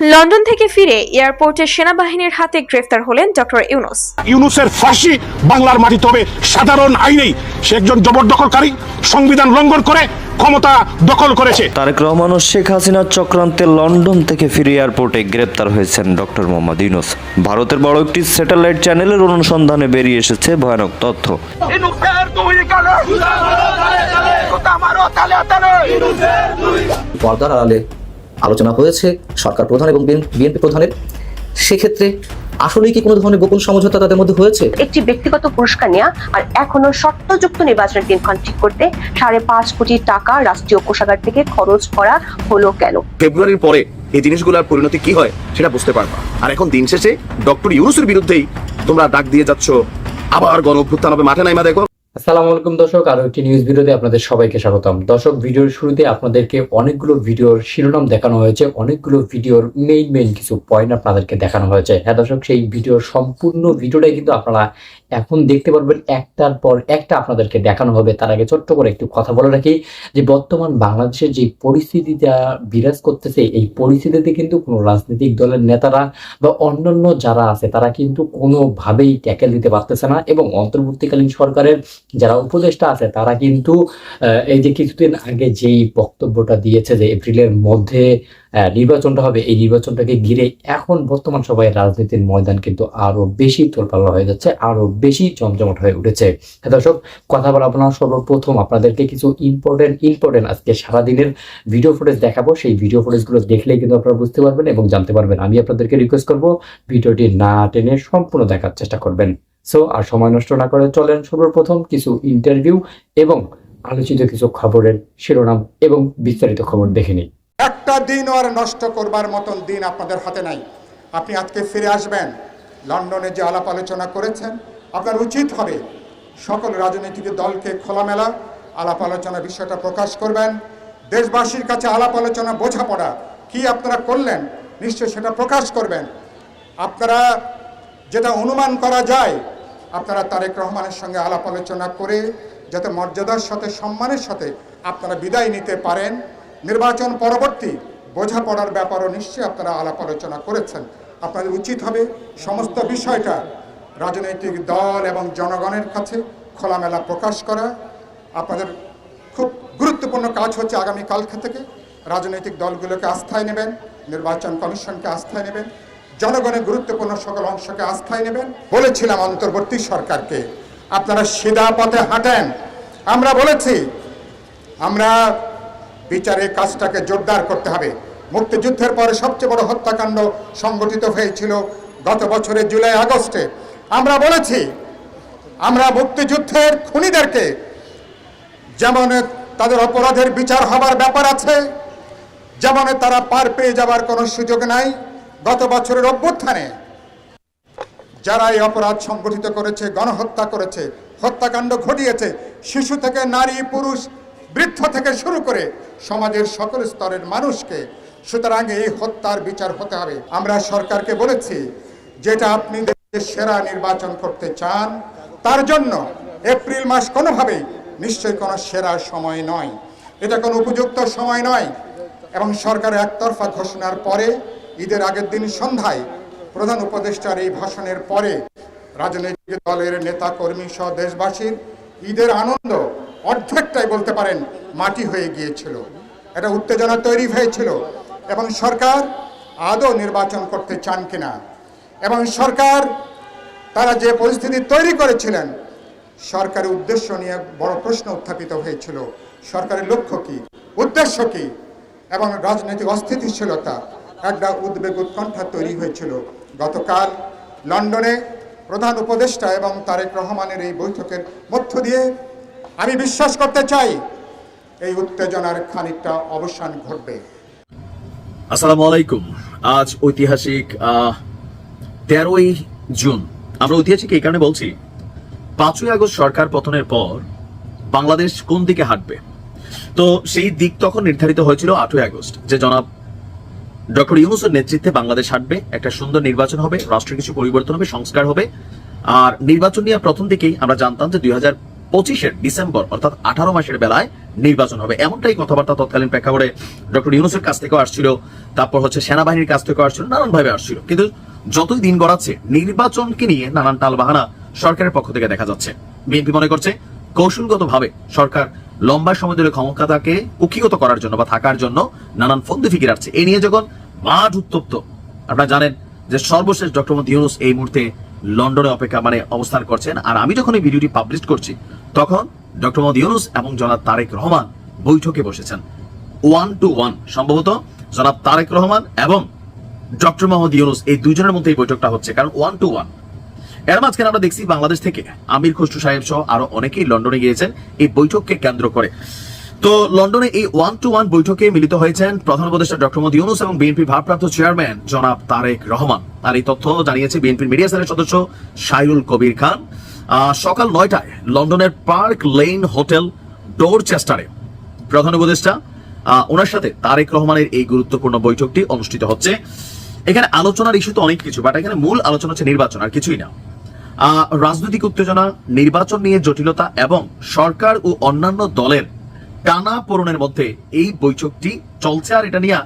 London থেকে ফিরে এয়ারপোর্টে সেনাবাহিনীর হাতে গ্রেফতার হলেন ডক্টর ইউনুস। ইউনুসের ফাঁসি বাংলার মাটিতে হবে সাধারণ আইনেই। সে একজন জবরদখলকারী সংবিধান লঙ্ঘন করে ক্ষমতা দখল করেছে। তারেক রহমান ও শেখ হাসিনার চক্রান্তে লন্ডন থেকে ফিরে এয়ারপোর্টে গ্রেপ্তার হয়েছেন ডক্টর মোহাম্মদ ইউনুস। ভারতের বড় একটি স্যাটেলাইট চ্যানেলের অনুসন্ধানে বেরিয়ে এসেছে ভয়ানক তথ্য। পর্দার আড়ালে আলোচনা হয়েছে সরকার প্রধান এবং বিএনপি প্রধানের। সেক্ষেত্রে আসলেই কি কোনো ধরনের গোপন সমঝোতা তাদের মধ্যে হয়েছে? একটি ব্যক্তিগত পুরস্কার নেওয়া আর এখনও শর্তযুক্ত নির্বাচনের দিনক্ষণ ঠিক করতে সাড়ে পাঁচ কোটি টাকা রাষ্ট্রীয় কোষাগার থেকে খরচ করা হলো কেন? ফেব্রুয়ারির পরে এই জিনিসগুলোর পরিণতি কি হয় সেটা বুঝতে পারবা। আর এখন দিন শেষে ডক্টর ইউনুসের বিরুদ্ধেই তোমরা ডাক দিয়ে যাচ্ছ আবার গণ অভ্যুত্থান হবে মাঠে নাইমা দেখো। আসসালামু আলাইকুম দর্শক আরও একটি নিউজ ভিডিওতে আপনাদের সবাইকে স্বাগতম। দর্শক, ভিডিওর শুরুতে আপনাদেরকে অনেকগুলো ভিডিওর শিরোনাম দেখানো হয়েছে, অনেকগুলো ভিডিওর মেইন মেইন কিছু পয়েন্ট আপনাদেরকে দেখানো হয়েছে। হ্যাঁ দর্শক, সেই ভিডিওর সম্পূর্ণ ভিডিওটাই কিন্তু আপনারা এখন দেখতে পারবেন একটার পর একটা আপনাদেরকে দেখানো হবে। তার আগে ছোট্ট করে একটু কথা বলে রাখি যে, বর্তমান বাংলাদেশের যে পরিস্থিতিটা বিরাজ করতেছে, এই পরিস্থিতিতে কিন্তু কোনো রাজনৈতিক দলের নেতারা বা অন্যান্য যারা আছে, তারা কিন্তু কোনোভাবেই ট্যাকেল দিতে পারতেছে না এবং অন্তর্বর্তীকালীন সরকারের যারা উপদেষ্টা আছে, তারা কিন্তু এই যে কিছুদিন আগে যেই বক্তব্যটা দিয়েছে যে, এপ্রিলের মধ্যে নির্বাচনটা হবে। এই নির্বাচনটাকে ঘিরে এখন বর্তমান সবাই রাজনীতির ময়দান কিন্তু আরও বেশি তোলপাল্লা হয়ে যাচ্ছে, আরও বেশি জমজমাট হয়ে উঠেছে। হ্যাঁ দর্শক, কথা বলা আপনার সর্বপ্রথম আপনাদেরকে কিছু ইম্পর্টেন্ট ইম্পর্টেন্ট আজকে সারাদিনের ভিডিও ফুটেজ দেখাবো। সেই ভিডিও ফুটেজগুলো দেখলেই কিন্তু আপনারা বুঝতে পারবেন এবং জানতে পারবেন। আমি আপনাদেরকে রিকোয়েস্ট করব ভিডিওটি না টেনে সম্পূর্ণ দেখার চেষ্টা করবেন। সো আর সময় নষ্ট না করে চলেন সর্বপ্রথম কিছু ইন্টারভিউ এবং আলোচিত কিছু খবরের শিরোনাম এবং বিস্তারিত খবর দেখে নিই। একটা দিন আর নষ্ট করবার মতন দিন আপনাদের হাতে নাই। আপনি আজকে ফিরে আসবেন। লন্ডনে যে আলাপ আলোচনা করেছেন, আপনার উচিত হবে সকল রাজনৈতিক দলকে খোলামেলা আলাপ আলোচনা বিষয়টা প্রকাশ করবেন। দেশবাসীর কাছে আলাপ আলোচনা বোঝাপড়া, কি আপনারা করলেন, নিশ্চয় সেটা প্রকাশ করবেন। আপনারা যেটা অনুমান করা যায়, আপনারা তারেক রহমানের সঙ্গে আলাপ আলোচনা করে যাতে মর্যাদার সাথে, সম্মানের সাথে আপনারা বিদায় নিতে পারেন। নির্বাচন পরবর্তী বোঝাপড়ার ব্যাপারও নিশ্চয়ই আপনারা আলাপ আলোচনা করেছেন। আপনাদের উচিত হবে সমস্ত বিষয়টা রাজনৈতিক দল এবং জনগণের কাছে খোলামেলা প্রকাশ করা। আপনাদের খুব গুরুত্বপূর্ণ কাজ হচ্ছে আগামী কালকে থেকে রাজনৈতিক দলগুলোকে আস্থায় নেবেন, নির্বাচন কমিশনকে আস্থায় নেবেন, জনগণের গুরুত্বপূর্ণ সকল অংশকে আস্থায় নেবেন বলেছিলাম অন্তর্বর্তী সরকারকে। আপনারা সিধা পথে হাঁটেন। আমরা বলেছি, আমরা বিচারের কাজটাকে জোরদার করতে হবে। মুক্তিযুদ্ধের পরে সবচেয়ে বড় হত্যাকাণ্ড সংগঠিত হয়েছিল গত বছরের জুলাই আগস্টে। আমরা বলেছি, আমরা মুক্তিযুদ্ধের খুনিদেরকে, যেমন তাদের অপরাধের বিচার হবার ব্যাপার আছে, যেমন তারা পার পেয়ে যাবার কোনো সুযোগ নাই, গত বছরের অভ্যুত্থানে যারা এই অপরাধ সংগঠিত করেছে, গণহত্যা করেছে, হত্যাকাণ্ড ঘটিয়েছে, শিশু থেকে নারী, পুরুষ বৃদ্ধ থেকে শুরু করে সমাজের সকল স্তরের মানুষকে, সুতরাং এই হত্যার বিচার হতে হবে। আমরা সরকারকে বলেছি, যেটা আপনি সেরা নির্বাচন করতে চান, তার জন্য এপ্রিল মাস কোনোভাবেই নিশ্চয়ই কোনো সেরা সময় নয়। এটা কোনো উপযুক্ত সময় নয়। এবং সরকারের একতরফা ঘোষণার পরে, ঈদের আগের দিন সন্ধ্যায় প্রধান উপদেষ্টার এই ভাষণের পরে রাজনৈতিক দলের নেতা কর্মী সহ দেশবাসীর ঈদের আনন্দ অর্ধেকটাই বলতে পারেন মাটি হয়ে গিয়েছিল। একটা উত্তেজনা তৈরি হয়েছিল। এবং সরকার আদৌ নির্বাচন করতে চান কিনা? এবং সরকার, তারা যে পরিস্থিতি তৈরি করেছিলেন, সরকারের উদ্দেশ্য নিয়ে বড় প্রশ্ন উত্থাপিত হয়েছিল। সরকারের লক্ষ্য কি? উদ্দেশ্য কি? এবং রাজনৈতিক অস্থিতিশীলতা একটা উদ্বেগ উৎকণ্ঠা তৈরি হয়েছিল। গতকাল লন্ডনে প্রধান উপদেষ্টা এবং তারেক রহমানের এই বৈঠকের মধ্য দিয়ে আমি বিশ্বাস করতে চাই এই উত্তেজনার খানিকটা অবসান ঘটবে। আসসালামু আলাইকুম। আজ ঐতিহাসিক তেরোই জুন। আমরা ঐতিহাসিক এই কারণে বলছি, পাঁচই আগস্ট সরকার পতনের পর বাংলাদেশ কোন দিকে হাঁটবে? তো সেই দিক তখন নির্ধারিত হয়েছিল আটই আগস্ট, যে জনাব ডক্টর ইউনুসের নেতৃত্বে বাংলাদেশ হাঁটবে, একটা সুন্দর নির্বাচন হবে, রাষ্ট্রের কিছু পরিবর্তন হবে, সংস্কার হবে, আর নির্বাচন নিয়ে প্রথম দিকেই আমরা জানতাম যে দুই হাজার পঁচিশের ডিসেম্বর, অর্থাৎ আঠারো মাসের বেলায় নির্বাচন হবে। এমনটাই কথাবার্তা তৎকালীন প্রেক্ষাপটে ডক্টর ইউনুসের কাছ থেকেও আসছিল, তারপর হচ্ছে সেনাবাহিনীর কাছ থেকেও আসছিল নানান ভাবে আসছিল। কিন্তু যতই দিন গড়াচ্ছে, নির্বাচনকে নিয়ে নানান টালবাহানা সরকারের পক্ষ থেকে দেখা যাচ্ছে। বিএনপি মনে করছে, কৌশলগতভাবে সরকার লম্বা সময় ধরে ক্ষমতাকে কুক্ষিগত করার জন্য বা থাকার জন্য নানান ফন্দি ফিকির আসছে এই নিয়ে যখন মাঠ উত্তপ্ত, আপনারা জানেন যে সর্বশেষ ডক্টর মোহাম্মদ ইউনুস এই মুহূর্তে লন্ডনে অপেক্ষা মানে অবস্থান করছেন। আর আমি যখন এই ভিডিওটি পাবলিশ করছি, তখন ডক্টর মোহাম্মদ ইউনুস এবং জনাব তারেক রহমান বৈঠকে বসেছেন। ওয়ান টু ওয়ান সম্ভবত জনাব তারেক রহমান এবং ডক্টর মোহাম্মদ ইউনুস এই দুজনের মধ্যে এই বৈঠকটা হচ্ছে, কারণ ওয়ান টু ওয়ানের মাঝখানে আমরা দেখছি বাংলাদেশ থেকে আমির খসরু সাহেব সহ আরও অনেকেই লন্ডনে গিয়েছেন, এই বৈঠককে কেন্দ্র করে। তো লন্ডনে এই ওয়ান টু ওয়ান বৈঠকে মিলিত হয়েছেন প্রধান উপদেষ্টা ডক্টর মোদী ইউনুস এবং বিএনপির ভারপ্রাপ্ত চেয়ারম্যান জনাব তারেক রহমান। আর এই তথ্য জানিয়েছে বিএনপির মিডিয়া সেলের সদস্য সাইরুল কবির খান। সকাল নয়টায় লন্ডনের পার্ক লেন হোটেল ডোর চেস্টারে প্রধান উপদেষ্টা ওনার সাথে তারেক রহমানের এই গুরুত্বপূর্ণ বৈঠকটি অনুষ্ঠিত হচ্ছে। এখানে আলোচনার ইস্যু তো অনেক কিছু বাট এখানে মূল আলোচনা হচ্ছে নির্বাচন আর কিছুই না। রাজনৈতিক উত্তেজনা, নির্বাচন নিয়ে জটিলতা এবং সরকার ও অন্যান্য দলের টানা পূরণের মধ্যে এই বৈঠকটি চলছে। আর এটা নিয়ে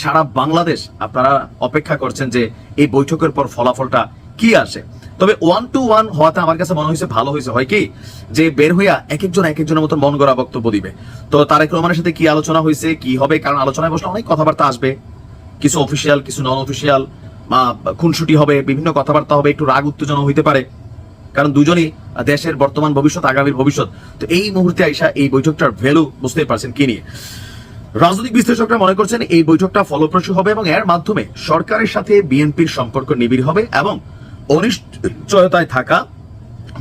সারা বাংলাদেশ আপনারা অপেক্ষা করছেন যে এই বৈঠকের পর ফলাফলটা কি আসে। তবে ওয়ান টু ওয়ান হওয়াতে আমার কাছে মনে হয়েছে ভালো হয়েছে। হয় কি? যে বের হইয়া এক একজন এক একজনের মতন মন গড়া বক্তব্য দিবে। তো তারেক রহমানের সাথে কি আলোচনা হয়েছে, কি হবে? কারণ আলোচনায় বসলে অনেক কথাবার্তা আসবে। কিছু অফিসিয়াল কিছু নন অফিসিয়াল খুনসুটি হবে, বিভিন্ন কথাবার্তা হবে, একটু রাগ উত্তেজনা হইতে পারে। কারণ দুজনই দেশের বর্তমান ভবিষ্যৎ, আগামীর ভবিষ্যৎ। তো এই মুহূর্তে আইসা এই বৈঠকটার ভ্যালু বুঝতে পারছেন কি নিয়ে। রাজনৈতিক বিশ্লেষকরা মনে করছেন এই বৈঠকটা ফলপ্রসূ হবে এবং এর মাধ্যমে সরকারের সাথে বিএনপির সম্পর্ক নিবিড় হবে এবং অনিশ্চয়তায় থাকা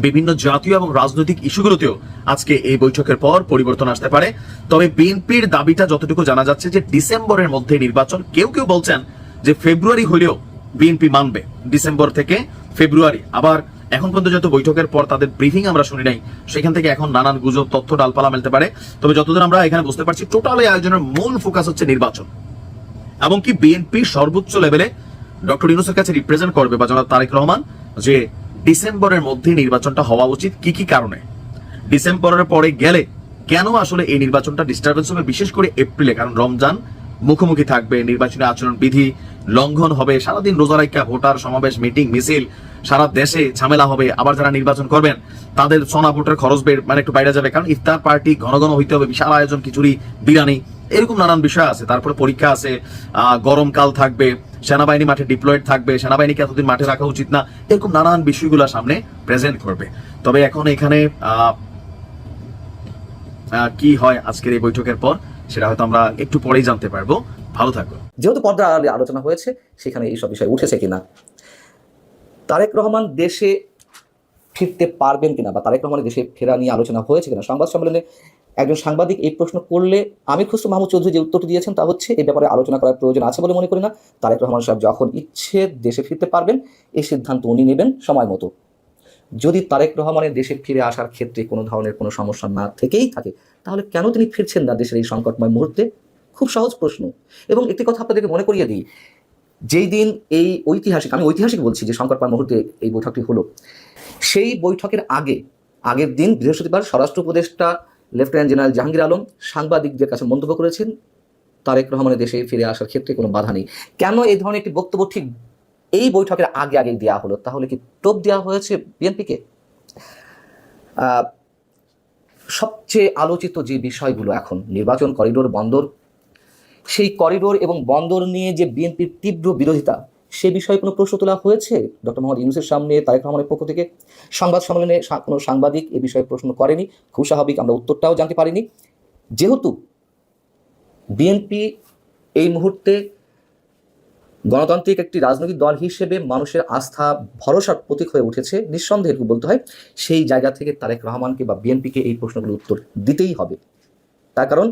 বিভিন্ন জাতীয় এবং রাজনৈতিক ইস্যুগুলোতেও আজকে এই বৈঠকের পর পরিবর্তন আসতে পারে। তবে বিএনপির দাবিটা যতটুকু জানা যাচ্ছে যে ডিসেম্বরের মধ্যে নির্বাচন, কেউ কেউ বলছেন যে ফেব্রুয়ারি হলেও বিএনপি মানবে। ডিসেম্বর থেকে ফেব্রুয়ারি, আবার এখন পর্যন্ত যত বৈঠকের পর তাদের ব্রিফিং আমরা শুনি নাই, সেখান থেকে এখন নানান গুজব, তথ্য, ডালপালা মেলতে পারে। তবে যতদিন আমরা এখানে বুঝতে পারছি, টোটাল এই আয়োজনের মূল ফোকাস হচ্ছে নির্বাচন। এমনকি বিএনপি সর্বোচ্চ লেভেলে ডক্টর ইউনুসের কাছে রিপ্রেজেন্ট করবে বা জনাব তারেক রহমান, যে ডিসেম্বরের মধ্যে নির্বাচনটা হওয়া উচিত কি কি কারণে? ডিসেম্বরের পরে গেলে কেন আসলে এই নির্বাচনটা ডিস্টারবেন্স হবে, বিশেষ করে এপ্রিলে? কারণ রমজান মুখোমুখি থাকবে নির্বাচনী আচরণ বিধি লঙ্ঘন হবে। সারাদিন রোজা রাখা ভোটার সমাবেশ, মিটিং, মিছিল, সারা দেশে ঝামেলা হবে। আবার যারা নির্বাচন করবেন, তাদের সোনা ভোটের খরচ বের মানে একটু বাইরে যাবে। কারণ ইফতার পার্টি, ঘন ঘন হইতে হবে, বিশাল আয়োজন, খিচুড়ি, বিরিয়ানি, এরকম নানান বিষয় আছে। তারপরে পরীক্ষা আছে গরমকাল থাকবে, সেনাবাহিনী মাঠে ডিপ্লয়েড থাকবে, সেনাবাহিনীকে এতদিন মাঠে রাখা উচিত না, এরকম নানান বিষয়গুলো সামনে প্রেজেন্ট করবে। তবে এখন এখানে কি হয় আজকের এই বৈঠকের পর? সেটা হয়তো আমরা একটু পরেই জানতে পারব। ভালো থাকো যেহেতু পর্দা আলোচনা হয়েছে, সেখানে এইসব বিষয় উঠেছে কিনা? তারেক রহমান দেশে ফিরতে পারবেন কিনা বা তারেক রহমানের দেশে ফেরা নিয়ে আলোচনা হয়েছে কিনা? সংবাদ সম্মেলনে একজন সাংবাদিক এই প্রশ্ন করলে, আমি খুশরু মাহমুদ চৌধুরী যে উত্তরটি দিয়েছেন তা হচ্ছে এই ব্যাপারে আলোচনা করার প্রয়োজন আছে বলে মনে করি না। তারেক রহমান সাহেব যখন ইচ্ছে দেশে ফিরতে পারবেন এই সিদ্ধান্ত উনি নেবেন সময় মতো। যদি তারেক রহমানের দেশে ফিরে আসার ক্ষেত্রে কোনো ধরনের কোনো সমস্যা না থেকেই থাকে, তাহলে কেন তিনি ফিরছেন না দেশের এই সংকটময় মুহূর্তে? খুব সহজ প্রশ্ন। এবং একটি কথা আপনাদেরকে মনে করিয়ে দিই, যেই দিন এই ঐতিহাসিক, আমি ঐতিহাসিক বলছি যে সংকটময় মুহূর্তে এই বৈঠকটি হলো, সেই বৈঠকের আগে, আগের দিন বৃহস্পতিবার স্বরাষ্ট্র উপদেষ্টা লেফটেন্যান্ট জেনারেল জাহাঙ্গীর আলম সাংবাদিকদের কাছে মন্তব্য করেছেন, তারেক রহমানের দেশে ফিরে আসার ক্ষেত্রে কোনো বাধা নেই। কেন এই ধরনের একটি বক্তব্য ঠিক এই বৈঠকের আগে আগে দেওয়া হলো, তাহলে কি টোপ দেওয়া হয়েছে বিএনপিকে? সবচেয়ে আলোচিত যে বিষয়গুলো এখন, নির্বাচন করিডোর বন্দর, সেই করিডোর এবং বন্দর নিয়ে যে বিএনপির তীব্র বিরোধিতা, সে বিষয়ে কোনো প্রশ্ন তোলা হয়েছে? ডক্টর মোহাম্মদ ইউনুসের সামনে তারেক রহমানের পক্ষ থেকে সংবাদ সম্মেলনে কোনো সাংবাদিক এ বিষয়ে প্রশ্ন করেনি, খুব স্বাভাবিক, আমরা উত্তরটাও জানতে পারিনি। যেহেতু বিএনপি এই মুহূর্তে গণতান্ত্রিক একটি রাজনৈতিক দল হিসেবে মানুষের আস্থা, ভরসার প্রতীক হয়ে উঠেছে। নিঃসন্দেহে বলতে হয়, সেই জায়গা থেকে তারেক রহমানকে বা বিএনপিকে এই প্রশ্নগুলোর উত্তর দিতেই হবে। তার কারণ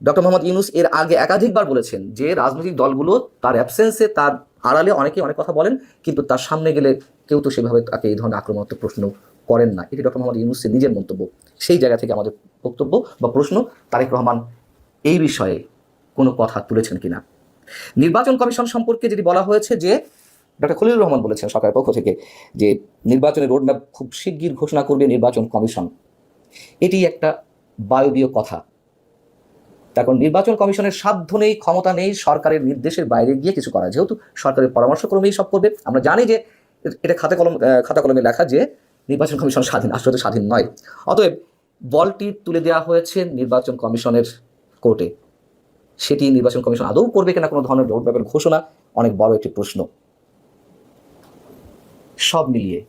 ডক্টর মোহাম্মদ ইউনুস এর আগে একাধিকবার বলেছেন যে রাজনৈতিক দলগুলো তার অ্যাবসেন্সে তার আড়ালে অনেকে অনেক কথা বলেন, কিন্তু তার সামনে গেলে কেউ তো সেভাবে তাকে এই ধরনের আক্রমণাত্মক প্রশ্ন করেন না। এটি ডক্টর মোহাম্মদ ইউনুসের নিজের মন্তব্য। সেই জায়গা থেকে আমাদের বক্তব্য বা প্রশ্ন, তারেক রহমান এই বিষয়ে কোনো কথা তুলেছেন কিনা? নির্বাচন কমিশন সম্পর্কে যদি বলা হয়েছে যে ডক্টর খলিল রহমান বলেছেন সরকারের পক্ষ থেকে যে নির্বাচনের রোডম্যাপ খুব শিগগির ঘোষণা করবে নির্বাচন কমিশন। এটি একটা বায়বীয় কথা। এখন নির্বাচন কমিশনের সাধ্য নেই, ক্ষমতা নেই, সরকারের নির্দেশের বাইরে গিয়ে কিছু করা। যেহেতু সরকারের পরামর্শক্রমেই সব করবে, আমরা জানি যে এটা খাতা কলম খাতা কলমে লেখা যে নির্বাচন কমিশন স্বাধীন আসলে স্বাধীন নয়। অতএব বলটি তুলে দেওয়া হয়েছে নির্বাচন কমিশনের কোর্টে। সেটি নির্বাচন কমিশন আদৌ করবে কিনা কোনো ধরনের রোডম্যাপের ঘোষণা, অনেক বড় একটি প্রশ্ন। সব মিলিয়ে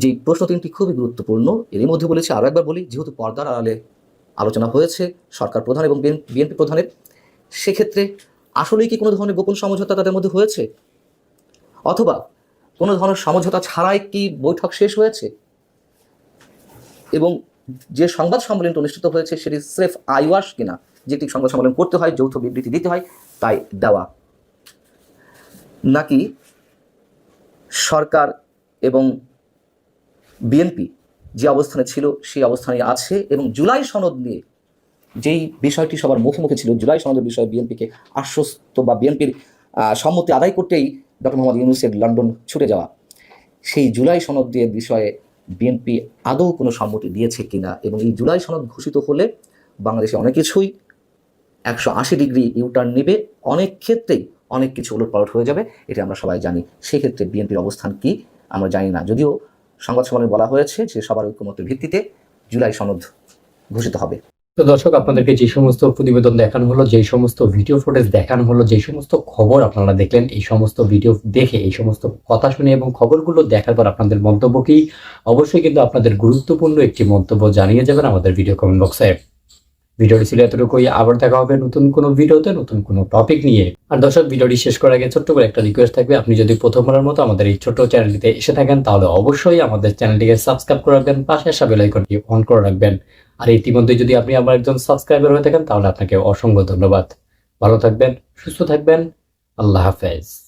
যে প্রশ্ন তিনটি খুবই গুরুত্বপূর্ণ, এরই মধ্যে বলেছি আরও একবার বলি, যেহেতু পর্দার আড়ালে আলোচনা হয়েছে, সরকার প্রধান এবং বিএনপি প্রধানের, সেক্ষেত্রে আসলেই কি কোনো ধরনের গোপন সমঝোতা তাদের মধ্যে হয়েছে? অথবা কোনো ধরনের সমঝোতা ছাড়াই কি বৈঠক শেষ হয়েছে? এবং যে সংবাদ সম্মেলনটি অনুষ্ঠিত হয়েছে সেটি স্রেফ আইওয়াস কিনা? যেটি সংবাদ সম্মেলন করতে হয়, যৌথ বিবৃতি দিতে হয়, তাই দেওয়া। নাকি সরকার এবং বিএনপি যে অবস্থানে ছিল, সেই অবস্থানে আছে এবং জুলাই সনদ নিয়ে যেই বিষয়টি সবার মুখে মুখে ছিল, জুলাই সনদের বিষয়ে বিএনপিকে আশ্বস্ত বা বিএনপির সম্মতি আদায় করতেই ডক্টর মোহাম্মদ ইউনুসের লন্ডন ছুটে যাওয়া। সেই জুলাই সনদ দিয়ে বিষয়ে বিএনপি আদৌ কোনো সম্মতি দিয়েছে কিনা এবং এই জুলাই সনদ ঘোষিত হলে বাংলাদেশে অনেক কিছুই একশো আশি ডিগ্রি ইউটার্ন নেবে, অনেক ক্ষেত্রেই অনেক কিছু উলটপালট হয়ে যাবে, এটা আমরা সবাই জানি। সেক্ষেত্রে বিএনপির অবস্থান কি, আমরা জানি না। যদিও সংবাদ সম্মেলনে বলা হয়েছে যে সবার ঐক্যমতের ভিত্তিতে জুলাই সনদ ঘোষিত হবে। তো দর্শক, আপনাদেরকে যে সমস্ত প্রতিবেদন দেখানো হলো, যে সমস্ত ভিডিও ফুটেজ দেখানো হলো, যে সমস্ত খবর আপনারা দেখলেন, এই সমস্ত ভিডিও দেখে, এই সমস্ত কথা শুনে এবং খবরগুলো দেখার পর আপনাদের মন্তব্য কি, অবশ্যই কিন্তু আপনাদের গুরুত্বপূর্ণ একটি মন্তব্য জানিয়ে যাবেন আমাদের ভিডিও কমেন্ট বক্সে। ভিডিওটি ছিল এতটুকুই। আবার দেখা হবে নতুন কোনো ভিডিওতে, নতুন কোনো টপিক নিয়ে। আর দর্শক, ভিডিওটি শেষ করার আগে ছোট্ট করে একটা রিকোয়েস্ট থাকবে। আপনি যদি প্রথমবারের মতো আমাদের এই ছোট্ট চ্যানেলটিতে এসে থাকেন, তাহলে অবশ্যই আমাদের চ্যানেলটিকে সাবস্ক্রাইব করে রাখবেন, পাশে আসা বেল আইকনটি অন করে রাখবেন। আর ইতিমধ্যে যদি আপনি আমার একজন সাবস্ক্রাইবার হয়ে থাকেন, তাহলে আপনাকে অসংখ্য ধন্যবাদ। ভালো থাকবেন, সুস্থ থাকবেন। আল্লাহ হাফেজ।